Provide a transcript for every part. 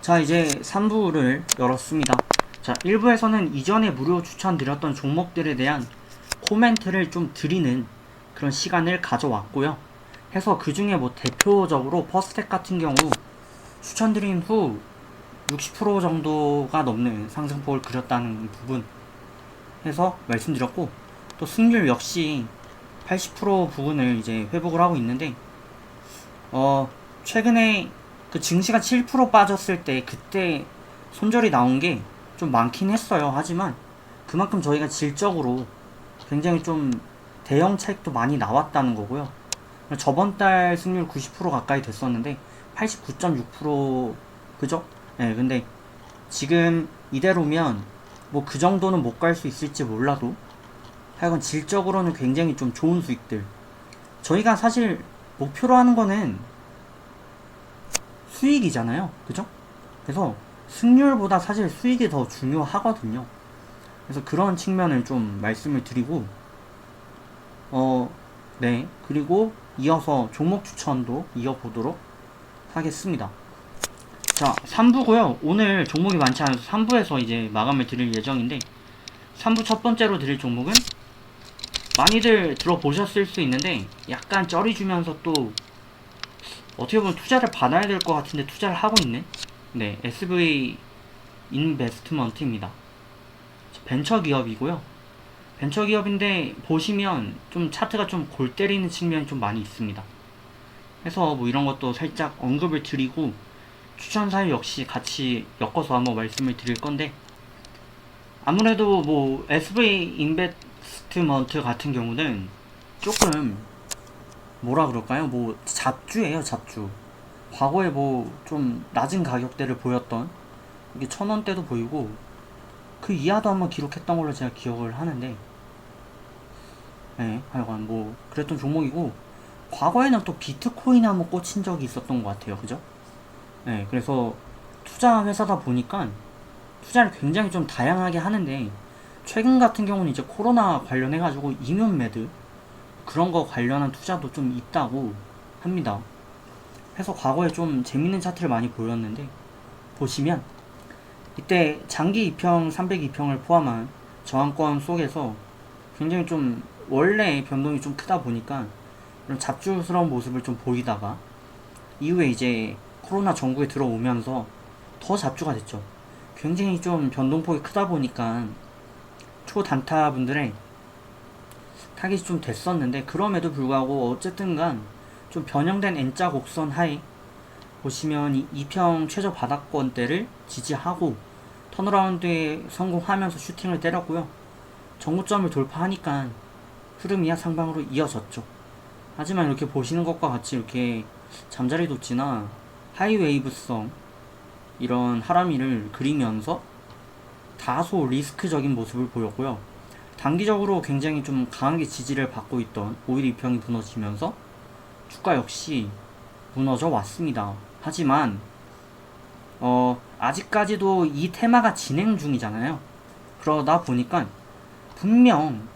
자 이제 3부를 열었습니다. 자 1부에서는 이전에 무료 추천드렸던 종목들에 대한 코멘트를 좀 드리는 그런 시간을 가져왔고요. 해서 그 중에 뭐 대표적으로 퍼스텍 같은 경우 추천드린 후 60% 정도가 넘는 상승폭을 그렸다는 부분 해서 말씀드렸고 또 승률 역시 80% 부분을 이제 회복을 하고 있는데 어 최근에 그 증시가 7% 빠졌을 때 그때 손절이 나온 게 좀 많긴 했어요. 하지만 그만큼 저희가 질적으로 굉장히 좀 대형 차익도 많이 나왔다는 거고요. 저번 달 승률 90% 가까이 됐었는데 89.6% 그죠? 네, 근데 지금 이대로면 뭐 그 정도는 못 갈 수 있을지 몰라도 하여간 질적으로는 굉장히 좀 좋은 수익들. 저희가 사실 목표로 하는 거는 수익이잖아요. 그죠? 그래서 승률보다 사실 수익이 더 중요하거든요. 그래서 그런 측면을 좀 말씀을 드리고, 어, 네. 그리고 이어서 종목 추천도 이어보도록 하겠습니다. 자, 3부고요. 오늘 종목이 많지 않아서 3부에서 이제 마감을 드릴 예정인데, 3부 첫 번째로 드릴 종목은 많이들 들어보셨을 수 있는데, 약간 쩌리 주면서 또 어떻게 보면 투자를 받아야 될 것 같은데 투자를 하고 있네. 네, SV 인베스트먼트입니다. 벤처 기업이고요. 벤처 기업인데 보시면 좀 차트가 좀 골 때리는 측면이 좀 많이 있습니다. 그래서 뭐 이런 것도 살짝 언급을 드리고 추천 사유 역시 같이 엮어서 한번 말씀을 드릴 건데 아무래도 뭐 SV 인베스트먼트 같은 경우는 조금 뭐라 그럴까요? 뭐 잡주예요, 잡주. 과거에 뭐 좀 낮은 가격대를 보였던 이게 천 원대도 보이고 그 이하도 한번 기록했던 걸로 제가 기억을 하는데, 네, 하여간 뭐 그랬던 종목이고 과거에는 또 비트코인에 한번 꽂힌 적이 있었던 것 같아요, 그죠? 네, 그래서 투자 회사다 보니까 투자를 굉장히 좀 다양하게 하는데 최근 같은 경우는 이제 코로나 관련해가지고 이면 매드 그런 거 관련한 투자도 좀 있다고 합니다. 해서 과거에 좀 재밌는 차트를 많이 보였는데 보시면 이때 장기 2평, 302평을 포함한 저항권 속에서 굉장히 좀 원래 변동이 좀 크다 보니까 이런 잡주스러운 모습을 좀 보이다가 이후에 이제 코로나 전국에 들어오면서 더 잡주가 됐죠. 굉장히 좀 변동폭이 크다 보니까 초단타 분들의 타깃이 좀 됐었는데 그럼에도 불구하고 어쨌든 간 좀 변형된 N자 곡선 하에 보시면 이 2평 최저 바닥권대를 지지하고 턴어라운드에 성공하면서 슈팅을 때렸고요. 정고점을 돌파하니까 흐름이 상방으로 이어졌죠. 하지만 이렇게 보시는 것과 같이 이렇게 잠자리 도치나 하이웨이브성 이런 하람이를 그리면서 다소 리스크적인 모습을 보였고요. 단기적으로 굉장히 좀 강하게 지지를 받고 있던 5일 2평이 무너지면서 주가 역시 무너져 왔습니다. 하지만 어 아직까지도 이 테마가 진행 중이잖아요. 그러다 보니까 분명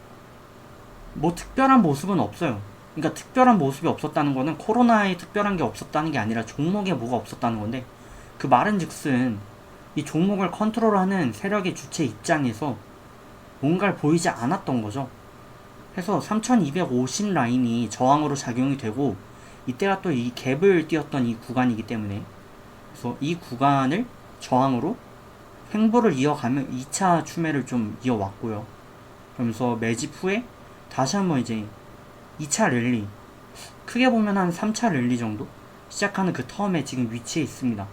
뭐 특별한 모습은 없어요. 그러니까 특별한 모습이 없었다는 거는 코로나에 특별한 게 없었다는 게 아니라 종목에 뭐가 없었다는 건데 그 말은 즉슨 이 종목을 컨트롤하는 세력의 주체 입장에서 뭔가를 보이지 않았던 거죠. 해서 3250 라인이 저항으로 작용이 되고 이때가 또 이 갭을 띄었던 이 구간이기 때문에 그래서 이 구간을 저항으로 횡보를 이어가면 2차 추매를 좀 이어왔고요. 그러면서 매집 후에 다시 한번 이제 2차 랠리 크게 보면 한 3차 랠리 정도 시작하는 그 텀에 지금 위치해 있습니다.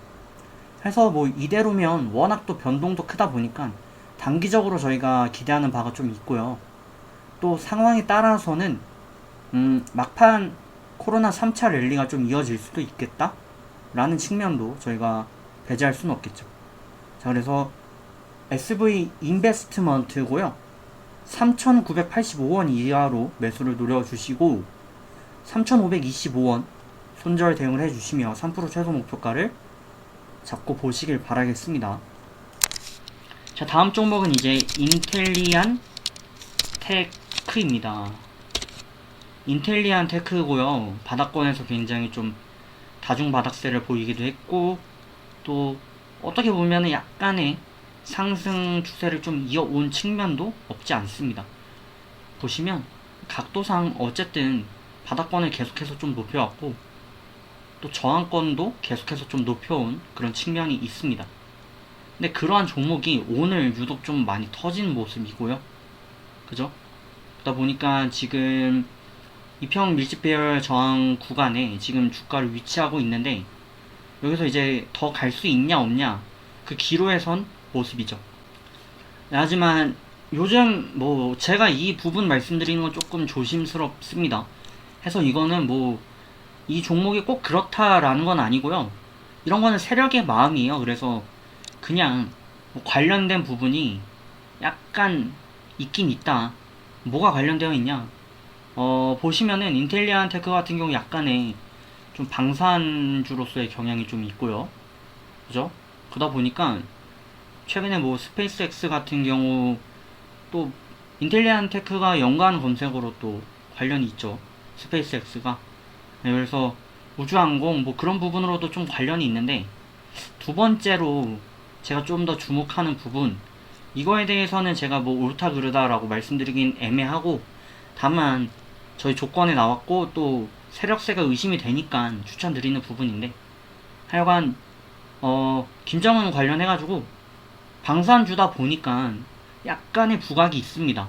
해서 뭐 이대로면 워낙 또 변동도 크다 보니까 단기적으로 저희가 기대하는 바가 좀 있고요. 또 상황에 따라서는 음, 막판 코로나 3차 랠리가 좀 이어질 수도 있겠다 라는 측면도 저희가 배제할 수는 없겠죠. 자 그래서 SV 인베스트먼트고요. 3,985원 이하로 매수를 노려주시고 3,525원 손절 대응을 해주시며 3% 최소 목표가를 잡고 보시길 바라겠습니다. 자, 다음 종목은 이제 인텔리안 테크입니다. 인텔리안 테크고요. 바닥권에서 굉장히 좀 다중 바닥세를 보이기도 했고 또 어떻게 보면은 약간의 상승 추세를 좀 이어온 측면도 없지 않습니다. 보시면 각도상 어쨌든 바닥권을 계속해서 좀 높여왔고 또 저항권도 계속해서 좀 높여온 그런 측면이 있습니다. 근데 그러한 종목이 오늘 유독 좀 많이 터진 모습이고요. 그죠? 그러다 보니까 지금 이평 밀집 배열 저항 구간에 지금 주가를 위치하고 있는데 여기서 이제 더 갈 수 있냐 없냐 그 기로에 선 모습이죠. 하지만 요즘 뭐 제가 이 부분 말씀드리는 건 조금 조심스럽습니다. 해서 이거는 뭐 이 종목이 꼭 그렇다라는 건 아니고요. 이런 거는 세력의 마음이에요. 그래서 그냥 뭐 관련된 부분이 약간 있긴 있다. 뭐가 관련되어 있냐? 어, 보시면은 인텔리안 테크 같은 경우 약간의 좀 방산주로서의 경향이 좀 있고요. 그죠? 그러다 보니까 최근에 뭐 스페이스X 같은 경우 또 인텔리안 테크가 연관 검색어로 또 관련이 있죠. 스페이스X가. 네, 그래서 우주항공 뭐 그런 부분으로도 좀 관련이 있는데 두 번째로 제가 좀 더 주목하는 부분 이거에 대해서는 제가 뭐 옳다 그르다라고 말씀드리긴 애매하고 다만 저희 조건에 나왔고 또 세력세가 의심이 되니까 추천드리는 부분인데 하여간 어 김정은 관련해가지고 방산주다 보니까 약간의 부각이 있습니다.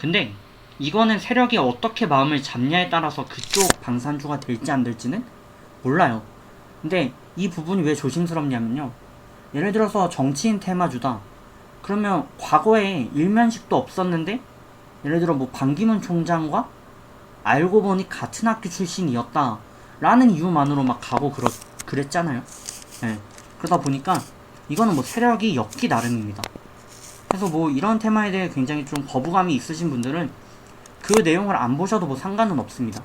근데 이거는 세력이 어떻게 마음을 잡냐에 따라서 그쪽 방산주가 될지 안 될지는 몰라요. 근데 이 부분이 왜 조심스럽냐면요. 예를 들어서 정치인 테마주다. 그러면 과거에 일면식도 없었는데 예를 들어 뭐 반기문 총장과 알고 보니 같은 학교 출신이었다. 라는 이유만으로 막 가고 그렇, 그랬잖아요. 예. 그러다 보니까 이거는 뭐 세력이 엮기 나름입니다. 그래서 뭐 이런 테마에 대해 굉장히 좀 거부감이 있으신 분들은 그 내용을 안 보셔도 뭐 상관은 없습니다.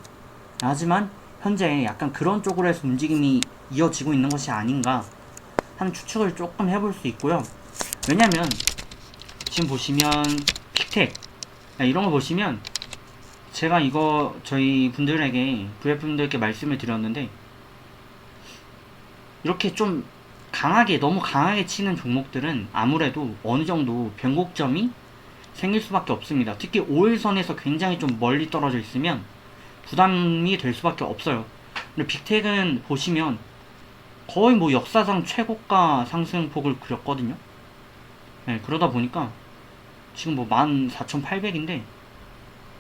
하지만 현재 약간 그런 쪽으로 해서 움직임이 이어지고 있는 것이 아닌가 하는 추측을 조금 해볼 수 있고요. 왜냐면 지금 보시면 픽텍 이런 거 보시면 제가 이거 저희 분들에게 VF분들께 말씀을 드렸는데 이렇게 좀 강하게 너무 강하게 치는 종목들은 아무래도 어느 정도 변곡점이 생길 수밖에 없습니다. 특히 5일선에서 굉장히 좀 멀리 떨어져 있으면 부담이 될 수밖에 없어요. 근데 빅텍은 보시면 거의 뭐 역사상 최고가 상승폭을 그렸거든요. 네, 그러다 보니까 지금 뭐 14,800인데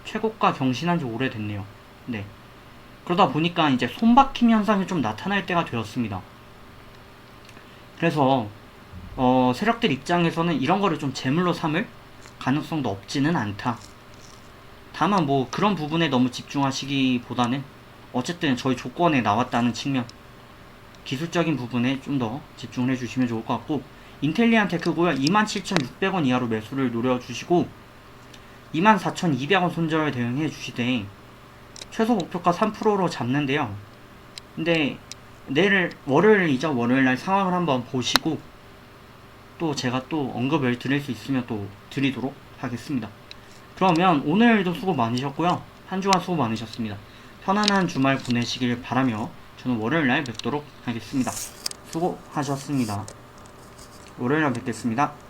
최고가 경신한 지 오래됐네요. 네. 그러다 보니까 이제 손박힘 현상이 좀 나타날 때가 되었습니다. 그래서 어, 세력들 입장에서는 이런 거를 좀 제물로 삼을 가능성도 없지는 않다. 다만 뭐 그런 부분에 너무 집중하시기보다는 어쨌든 저희 조건에 나왔다는 측면 기술적인 부분에 좀 더 집중을 해주시면 좋을 것 같고 인텔리안 테크고요 27,600원 이하로 매수를 노려주시고 24,200원 손절 대응해 주시되 최소 목표가 3%로 잡는데요 근데 내일 월요일이죠 월요일 날 상황을 한번 보시고 또 제가 또 언급을 드릴 수 있으면 또 드리도록 하겠습니다. 그러면 오늘도 수고 많으셨고요. 한 주간 수고 많으셨습니다. 편안한 주말 보내시길 바라며 저는 월요일 날 뵙도록 하겠습니다. 수고하셨습니다. 월요일 날 뵙겠습니다